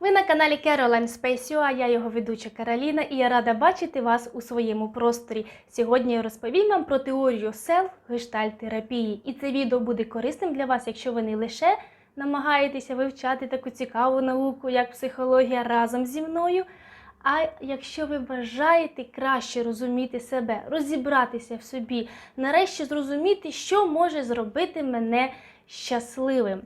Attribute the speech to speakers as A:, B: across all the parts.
A: Ви на каналі Caroline Space а я його ведуча Кароліна, і я рада бачити вас у своєму просторі. Сьогодні я розповім вам про теорію селф-гештальт-терапії. І це відео буде корисним для вас, якщо ви не лише намагаєтеся вивчати таку цікаву науку, як психологія разом зі мною. А якщо ви бажаєте краще розуміти себе, розібратися в собі, нарешті зрозуміти, що може зробити мене щасливим.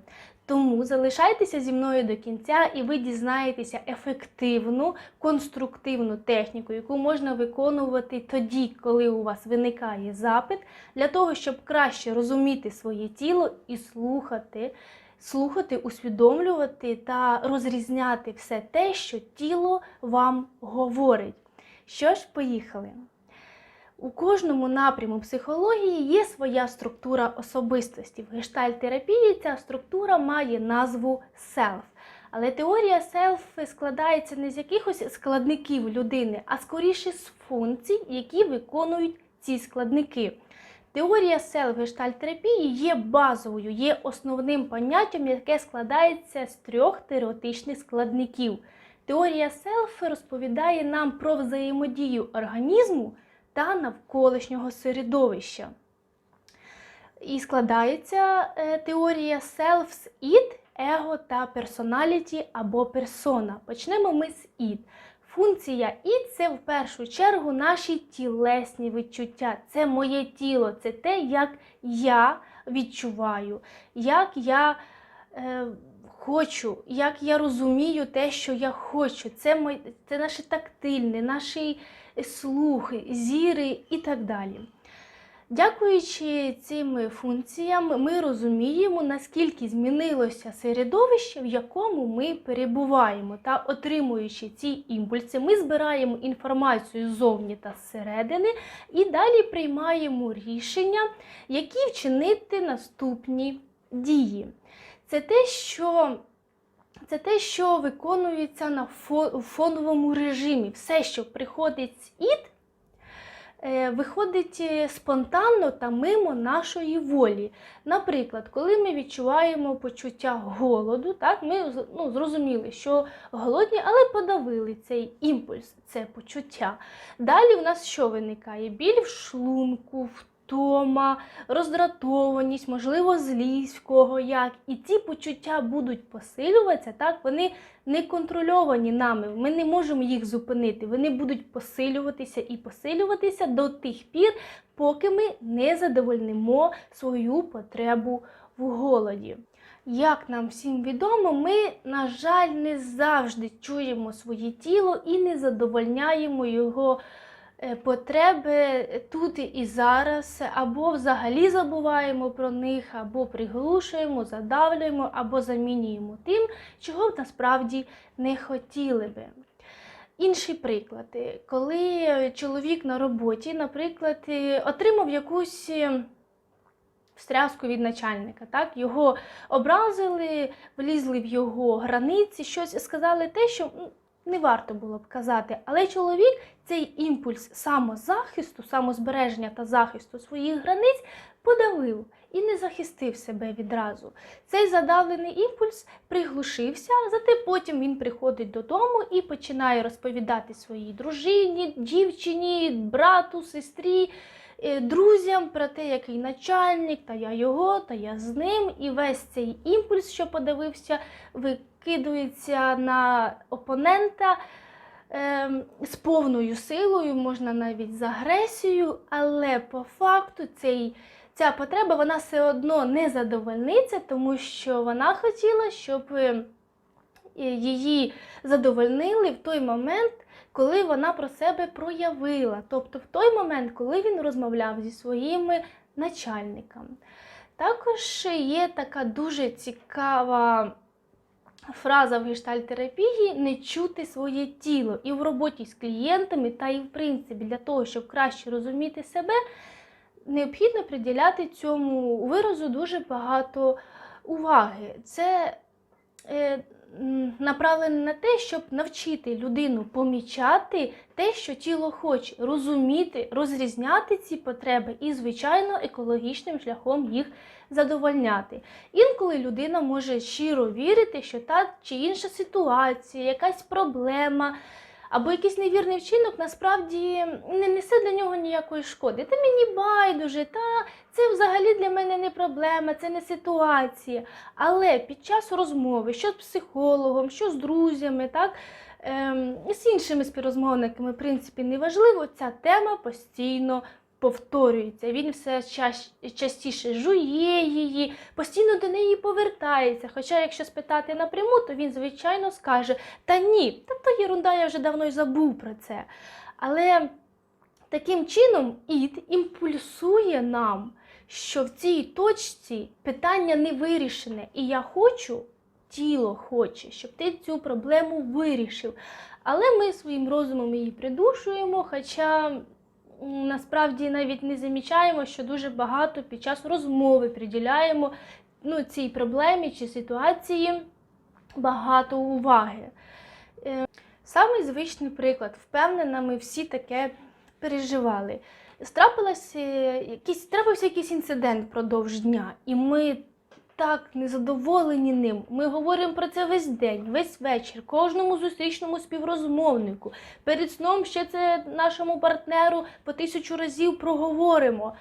A: Тому залишайтеся зі мною до кінця, і ви дізнаєтеся ефективну, конструктивну техніку, яку можна виконувати тоді, коли у вас виникає запит, для того, щоб краще розуміти своє тіло і слухати, слухати, усвідомлювати та розрізняти все те, що тіло вам говорить. Що ж, поїхали. У кожному напряму психології є своя структура особистості. В гештальт-терапії ця структура має назву селф. Але теорія селф складається не з якихось складників людини, а скоріше з функцій, які виконують ці складники. Теорія селф-гештальт-терапії є базовою, є основним поняттям, яке складається з трьох теоретичних складників. Теорія селф розповідає нам про взаємодію організму та навколишнього середовища. І складається е, теорія self з id, его та personality або персона. Почнемо ми з id. Функція id це в першу чергу наші тілесні відчуття. Це моє тіло, це те, як я відчуваю, як я е, хочу, як я розумію те, що я хочу. Це, мой, це наше тактильне, наші слухи, зіри і так далі. Дякуючи цим функціям, ми розуміємо, наскільки змінилося середовище, в якому ми перебуваємо. Та отримуючи ці імпульси, ми збираємо інформацію ззовні та зсередини і далі приймаємо рішення, які вчинити наступні дії. Це те, що це те, що виконується на фоновому режимі. Все, що приходить з ід, виходить спонтанно та мимо нашої волі. Наприклад, коли ми відчуваємо почуття голоду, так, ми ну, зрозуміли, що голодні, але подавили цей імпульс, це почуття. Далі в нас що виникає? Біль в шлунку, в втома, роздратованість, можливо, злість в кого як. І ці почуття будуть посилюватися, так, вони не контрольовані нами, ми не можемо їх зупинити. Вони будуть посилюватися і посилюватися до тих пір, поки ми не задовольнимо свою потребу в голоді. Як нам всім відомо, ми, на жаль, не завжди чуємо своє тіло і не задовольняємо його. Потреби тут і зараз, або взагалі забуваємо про них, або приглушуємо, задавлюємо, або замінюємо тим, чого б насправді не хотіли би. Інший приклад, коли чоловік на роботі, наприклад, отримав якусь встряску від начальника, так? його образили, влізли в його границі, щось сказали те, що не варто було б казати, але чоловік цей імпульс самозахисту, самозбереження та захисту своїх границь подавив і не захистив себе відразу. Цей задавлений імпульс приглушився, зате потім він приходить додому і починає розповідати своїй дружині, дівчині, брату, сестрі. Друзям про те, який начальник, та я його, та я з ним, і весь цей імпульс, що подивився, викидується на опонента е, з повною силою, можна навіть з агресією, але по факту цей, ця потреба вона все одно не задовольниться, тому що вона хотіла, щоб її задовольнили в той момент коли вона про себе проявила, тобто в той момент, коли він розмовляв зі своїми начальниками. Також є така дуже цікава фраза в гештальтерапії не чути своє тіло і в роботі з клієнтами, та і в принципі для того, щоб краще розуміти себе, необхідно приділяти цьому виразу дуже багато уваги. Це е, направлений на те, щоб навчити людину помічати те, що тіло хоче, розуміти, розрізняти ці потреби і, звичайно, екологічним шляхом їх задовольняти. Інколи людина може щиро вірити, що та чи інша ситуація, якась проблема або якийсь невірний вчинок насправді не несе для нього ніякої шкоди. Та мені байдуже, та це взагалі для мене не проблема, це не ситуація. Але під час розмови, що з психологом, що з друзями, так, ем, з іншими співрозмовниками, в принципі, неважливо, ця тема постійно повторюється. Він все частіше жує її, постійно до неї повертається. Хоча, якщо спитати напряму, то він, звичайно, скаже: Та ні, та то єрунда, я вже давно й забув про це. Але таким чином ід імпульсує нам, що в цій точці питання не вирішене. І я хочу, тіло хоче, щоб ти цю проблему вирішив. Але ми своїм розумом її придушуємо, хоча насправді навіть не замічаємо, що дуже багато під час розмови приділяємо ну, цій проблемі чи ситуації багато уваги. Е, Самий звичний приклад, впевнена, ми всі таке переживали. Страпилася якийсь, трапився якийсь інцидент впродовж дня, і ми так незадоволені ним. Ми говоримо про це весь день, весь вечір, кожному зустрічному співрозмовнику. Перед сном ще це нашому партнеру по тисячу разів проговоримо.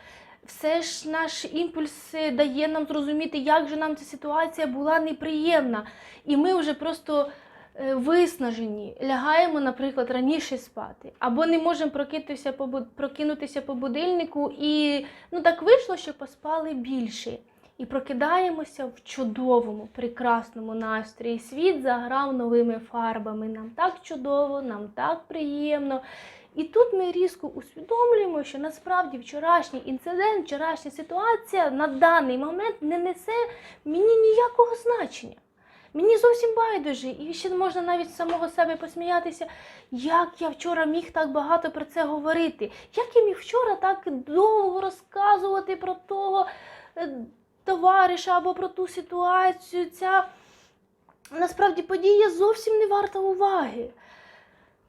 A: Все ж наш імпульс е, дає нам зрозуміти, як же нам ця ситуація була неприємна. І ми вже просто е, виснажені, лягаємо, наприклад, раніше спати, або не можемо прокинутися по, будильнику, і ну так вийшло, що поспали більше. І прокидаємося в чудовому, прекрасному настрої. Світ заграв новими фарбами. Нам так чудово, нам так приємно. І тут ми різко усвідомлюємо, що насправді вчорашній інцидент, вчорашня ситуація на даний момент не несе мені ніякого значення. Мені зовсім байдуже, і ще можна навіть з самого себе посміятися, як я вчора міг так багато про це говорити, як я міг вчора так довго розказувати про того е, товариша або про ту ситуацію. Ця насправді подія зовсім не варта уваги.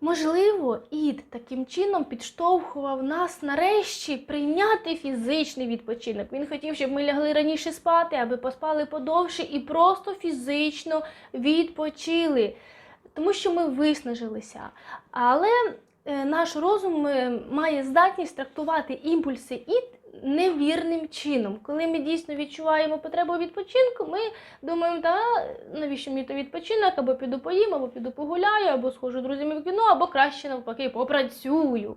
A: Можливо, ід таким чином підштовхував нас нарешті прийняти фізичний відпочинок. Він хотів, щоб ми лягли раніше спати, аби поспали подовше і просто фізично відпочили, тому що ми виснажилися. Але е, наш розум е, має здатність трактувати імпульси ід невірним чином. Коли ми дійсно відчуваємо потребу відпочинку, ми думаємо, та навіщо мені то відпочинок, або піду поїм, або піду погуляю, або схожу друзями в кіно, або краще навпаки попрацюю.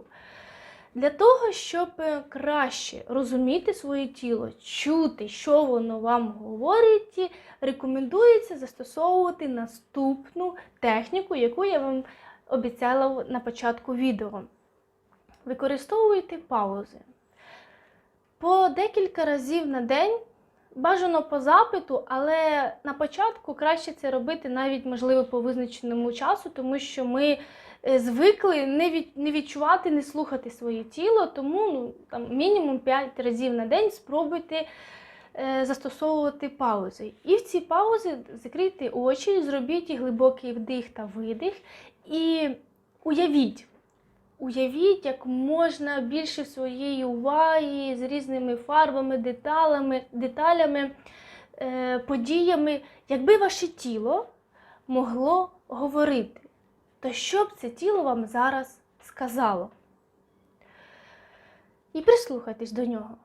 A: Для того, щоб е, краще розуміти своє тіло, чути, що воно вам говорить, рекомендується застосовувати наступну техніку, яку я вам обіцяла на початку відео. Використовуйте паузи. По декілька разів на день, бажано по запиту, але на початку краще це робити навіть, можливо, по визначеному часу, тому що ми е, звикли не, від, не відчувати, не слухати своє тіло, тому ну, там, мінімум 5 разів на день спробуйте е, застосовувати паузи. І в ці паузи закрийте очі, зробіть глибокий вдих та видих і уявіть. Уявіть, як можна більше своєї уваги з різними фарбами, деталями, деталями е, подіями, якби ваше тіло могло говорити, то що б це тіло вам зараз сказало? І прислухайтесь до нього.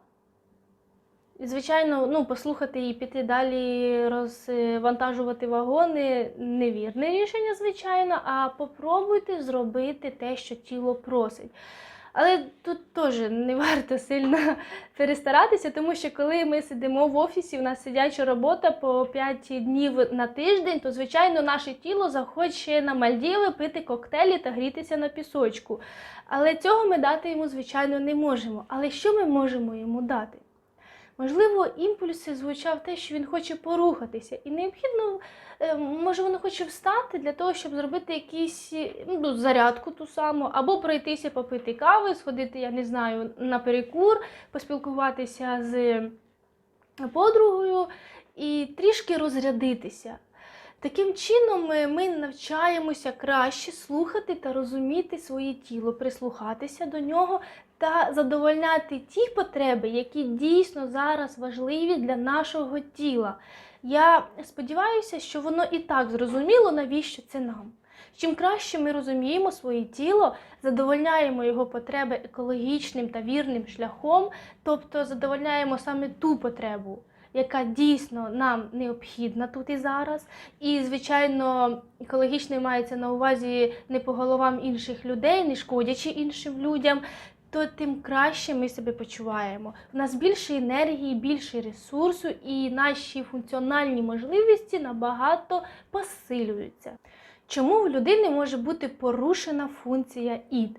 A: Звичайно, ну, послухати і піти далі розвантажувати вагони невірне рішення, звичайно, а попробуйте зробити те, що тіло просить. Але тут теж не варто сильно перестаратися, тому що коли ми сидимо в офісі, у нас сидяча робота по 5 днів на тиждень, то звичайно наше тіло захоче на Мальдіви пити коктейлі та грітися на пісочку. Але цього ми дати йому, звичайно, не можемо. Але що ми можемо йому дати? Можливо, імпульси звучав те, що він хоче порухатися, і необхідно, е, може, він хоче встати для того, щоб зробити якісь ну, зарядку ту саму, або пройтися попити кави, сходити, я не знаю, на перекур, поспілкуватися з подругою і трішки розрядитися. Таким чином, ми, ми навчаємося краще слухати та розуміти своє тіло, прислухатися до нього та задовольняти ті потреби, які дійсно зараз важливі для нашого тіла. Я сподіваюся, що воно і так зрозуміло, навіщо це нам. Чим краще ми розуміємо своє тіло, задовольняємо його потреби екологічним та вірним шляхом, тобто задовольняємо саме ту потребу, яка дійсно нам необхідна тут і зараз. І, звичайно, екологічне мається на увазі не по головам інших людей, не шкодячи іншим людям. То тим краще ми себе почуваємо. У нас більше енергії, більше ресурсу, і наші функціональні можливості набагато посилюються. Чому в людини може бути порушена функція ід?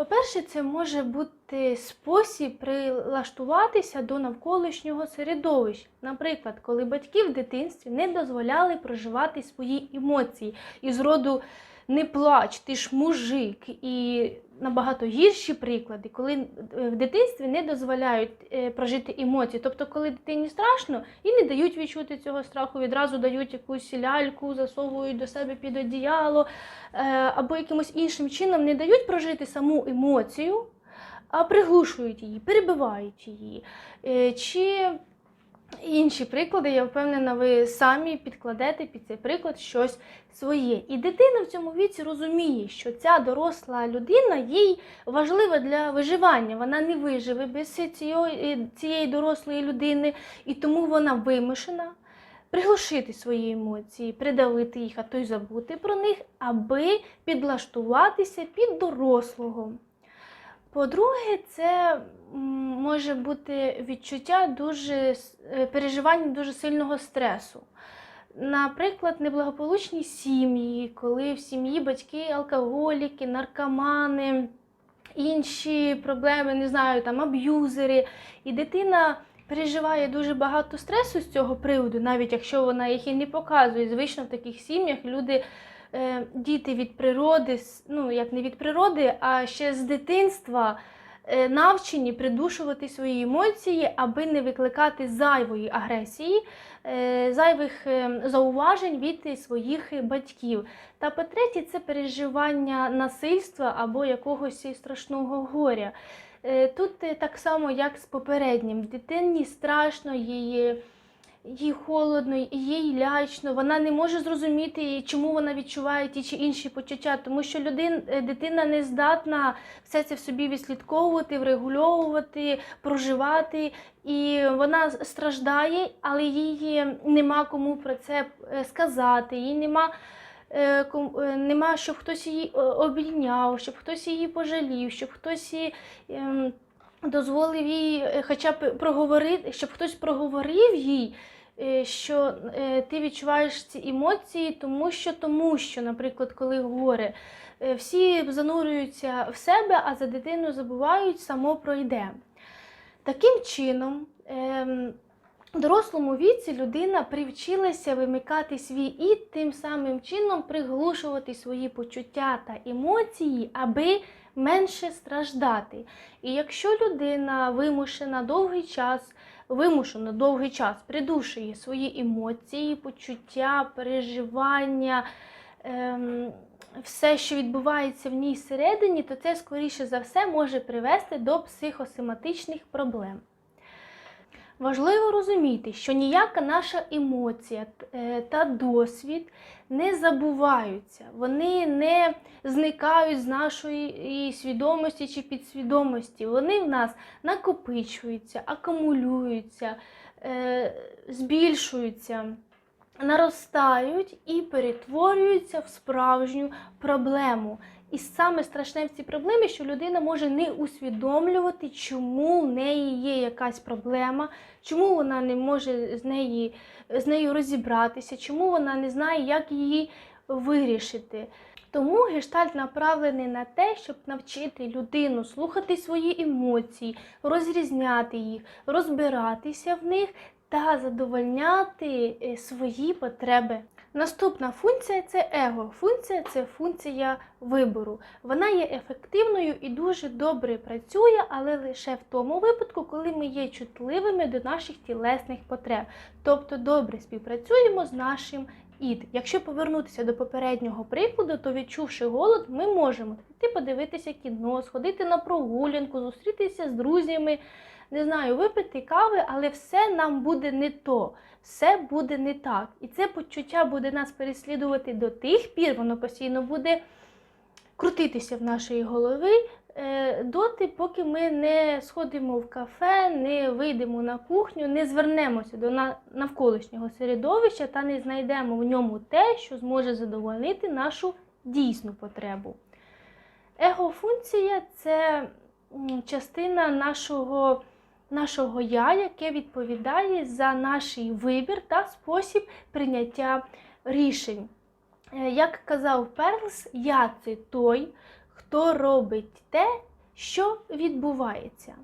A: По-перше, це може бути спосіб прилаштуватися до навколишнього середовища. Наприклад, коли батьки в дитинстві не дозволяли проживати свої емоції із роду не плач, ти ж мужик. І набагато гірші приклади, коли е, в дитинстві не дозволяють е, прожити емоції. Тобто, коли дитині страшно і не дають відчути цього страху, відразу дають якусь ляльку, засовують до себе під одіяло, е, або якимось іншим чином не дають прожити саму емоцію, а приглушують її, перебивають її. Чи інші приклади, я впевнена, ви самі підкладете під цей приклад щось своє. І дитина в цьому віці розуміє, що ця доросла людина їй важлива для виживання. Вона не виживе без цієї, дорослої людини, і тому вона вимушена приглушити свої емоції, придавити їх, а то й забути про них, аби підлаштуватися під дорослого. По-друге, це може бути відчуття дуже е, переживання дуже сильного стресу. Наприклад, неблагополучні сім'ї, коли в сім'ї батьки алкоголіки, наркомани, інші проблеми, не знаю, там аб'юзери, і дитина переживає дуже багато стресу з цього приводу, навіть якщо вона їх і не показує. Звично в таких сім'ях люди, е, діти від природи, ну як не від природи, а ще з дитинства навчені придушувати свої емоції, аби не викликати зайвої агресії, е, зайвих е, зауважень від своїх батьків. Та по-третє, це переживання насильства або якогось страшного горя. Е, Тут е, так само, як з попереднім. Дитині страшно, їй, їй холодно, їй лячно, вона не може зрозуміти, чому вона відчуває ті чи інші почуття, тому що людин, е, дитина не здатна все це в собі відслідковувати, врегульовувати, проживати. І вона страждає, але їй нема кому про це е, сказати, їй нема е, нема, щоб хтось її обійняв, щоб хтось її пожалів, щоб хтось їй ем, дозволив їй е, хоча б проговорити, щоб хтось проговорив їй, е, що е, ти відчуваєш ці емоції, тому що, тому що, наприклад, коли горе, всі занурюються в себе, а за дитину забувають, само пройде. Таким чином, ем, в дорослому віці людина привчилася вимикати свій ід, тим самим чином приглушувати свої почуття та емоції, аби менше страждати. І якщо людина вимушена довгий час, вимушено довгий час придушує свої емоції, почуття, переживання, ем, все, що відбувається в ній всередині, то це, скоріше за все, може привести до психосоматичних проблем. Важливо розуміти, що ніяка наша емоція е, та досвід не забуваються, вони не зникають з нашої свідомості чи підсвідомості. Вони в нас накопичуються, акумулюються, е, збільшуються, наростають і перетворюються в справжню проблему. І саме страшне в цій проблемі, що людина може не усвідомлювати, чому в неї є якась проблема, чому вона не може з, неї, з нею розібратися, чому вона не знає, як її вирішити. Тому гештальт направлений на те, щоб навчити людину слухати свої емоції, розрізняти їх, розбиратися в них та задовольняти е, свої потреби. Наступна функція це его. Функція це функція вибору. Вона є ефективною і дуже добре працює, але лише в тому випадку, коли ми є чутливими до наших тілесних потреб. Тобто добре співпрацюємо з нашим ід. Якщо повернутися до попереднього прикладу, то відчувши голод, ми можемо піти подивитися кіно, сходити на прогулянку, зустрітися з друзями, не знаю, випити кави, але все нам буде не то, все буде не так. І це почуття буде нас переслідувати до тих пір, воно постійно буде крутитися в нашій голові. е, Доти, поки ми не сходимо в кафе, не вийдемо на кухню, не звернемося до навколишнього середовища та не знайдемо в ньому те, що зможе задовольнити нашу дійсну потребу. Егофункція це частина нашого, нашого я, яке відповідає за наш вибір та спосіб прийняття рішень. Е, Як казав Перлс, я це той, хто робить те, що відбувається.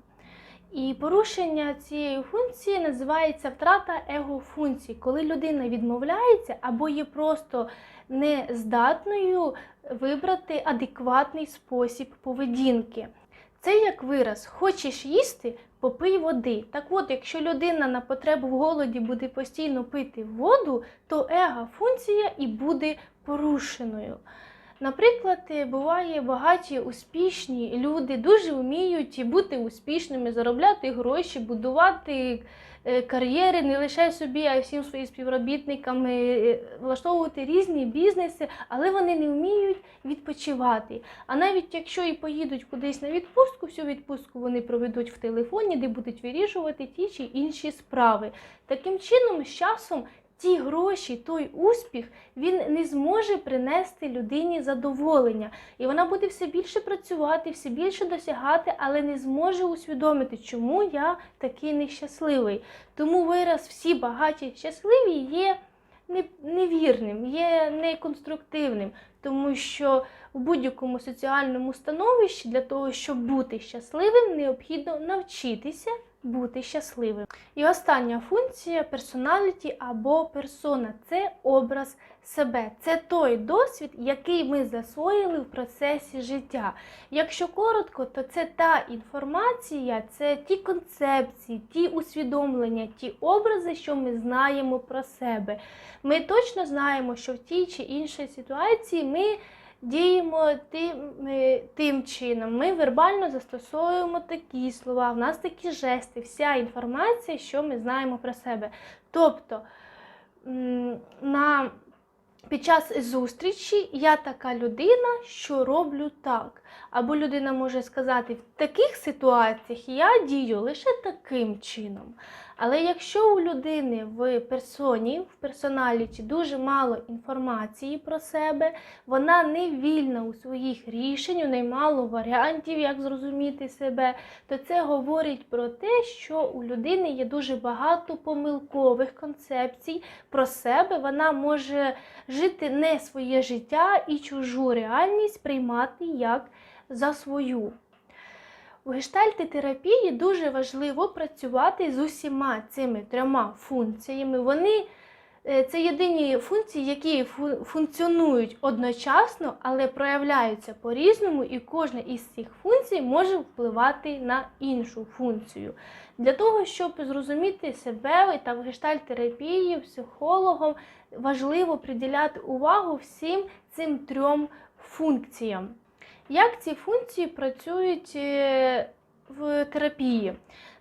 A: І порушення цієї функції називається втрата егофункції, коли людина відмовляється або є просто нездатною вибрати адекватний спосіб поведінки. Це як вираз: хочеш їсти, попий води. Так от, якщо людина на потребу в голоді буде постійно пити воду, то его-функція і буде порушеною. Наприклад, е, буває багаті успішні люди дуже вміють бути успішними, заробляти гроші, будувати кар'єри не лише собі, а й всім своїм співробітникам, е, влаштовувати різні бізнеси, але вони не вміють відпочивати. А навіть якщо і поїдуть кудись на відпустку, всю відпустку вони проведуть в телефоні, де будуть вирішувати ті чи інші справи. Таким чином, з часом ті гроші, той успіх, він не зможе принести людині задоволення. І вона буде все більше працювати, все більше досягати, але не зможе усвідомити, чому я такий нещасливий. Тому вираз всі багаті щасливі є невірним, є неконструктивним, тому що в будь-якому соціальному становищі для того, щоб бути щасливим, необхідно навчитися бути щасливим. І остання функція персоналіті або персона це образ себе. Це той досвід, який ми засвоїли в процесі життя. Якщо коротко, то це та інформація, це ті концепції, ті усвідомлення, ті образи, що ми знаємо про себе. Ми точно знаємо, що в тій чи іншій ситуації ми діємо тим, е, тим чином. Ми вербально застосовуємо такі слова, в нас такі жести, вся інформація, що ми знаємо про себе. Тобто на, під час зустрічі я така людина, що роблю так. Або людина може сказати, в таких ситуаціях я дію лише таким чином. Але якщо у людини в персоні, в персоналіті дуже мало інформації про себе, вона не вільна у своїх рішень, у неї мало варіантів, як зрозуміти себе, то це говорить про те, що у людини є дуже багато помилкових концепцій про себе. Вона може жити не своє життя і чужу реальність приймати як за свою. У гештальтотерапії дуже важливо працювати з усіма цими трьома функціями. Вони е, це єдині функції, які функціонують одночасно, але проявляються по-різному, і кожна із цих функцій може впливати на іншу функцію. Для того, щоб зрозуміти себе та в гештальтерапії, психологом важливо приділяти увагу всім цим трьом функціям. Як ці функції працюють е, в терапії?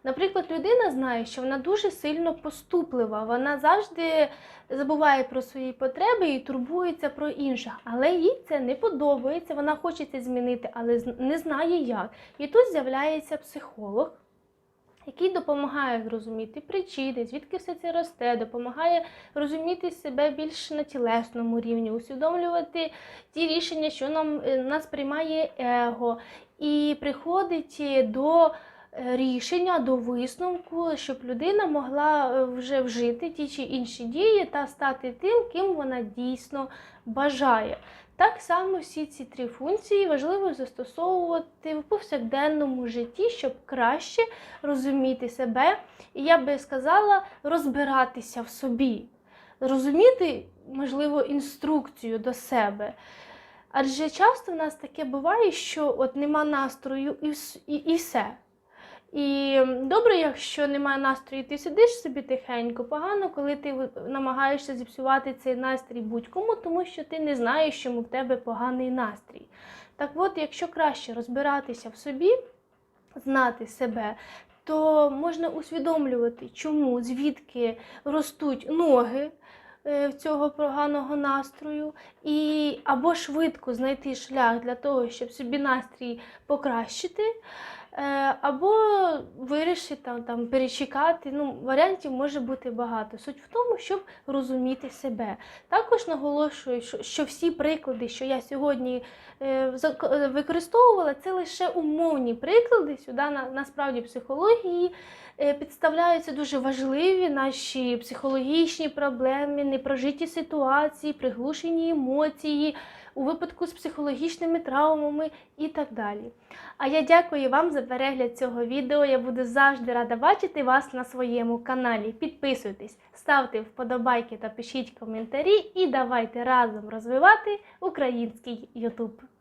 A: Наприклад, людина знає, що вона дуже сильно поступлива, вона завжди забуває про свої потреби і турбується про інших, але їй це не подобається, вона хоче це змінити, але не знає як. І тут з'являється психолог, який допомагає зрозуміти причини, звідки все це росте, допомагає розуміти себе більш на тілесному рівні, усвідомлювати ті рішення, що нам е, нас приймає его, і приходить до е, рішення, до висновку, щоб людина могла е, вже вжити ті чи інші дії та стати тим, ким вона дійсно бажає. Так само всі ці три функції важливо застосовувати в повсякденному житті, щоб краще розуміти себе, і я би сказала, розбиратися в собі, розуміти, можливо, інструкцію до себе. Адже часто в нас таке буває, що от нема настрою і, і, все. І добре, якщо немає настрою, ти сидиш собі тихенько, погано, коли ти намагаєшся зіпсувати цей настрій будь-кому, тому що ти не знаєш, чому в тебе поганий настрій. Так от, якщо краще розбиратися в собі, знати себе, то можна усвідомлювати, чому, звідки ростуть ноги е, цього поганого настрою, і або швидко знайти шлях для того, щоб собі настрій покращити, або вирішити там, перечекати. Ну, варіантів може бути багато. Суть в тому, щоб розуміти себе. Також наголошую, що, що всі приклади, що я сьогодні е, е, використовувала, це лише умовні приклади. Сюди на, насправді психології е, підставляються дуже важливі наші психологічні проблеми, непрожиті ситуації, приглушені емоції у випадку з психологічними травмами і так далі. А я дякую вам за перегляд цього відео. Я буду завжди рада бачити вас на своєму каналі. Підписуйтесь, ставте вподобайки та пишіть коментарі, і давайте разом розвивати український YouTube.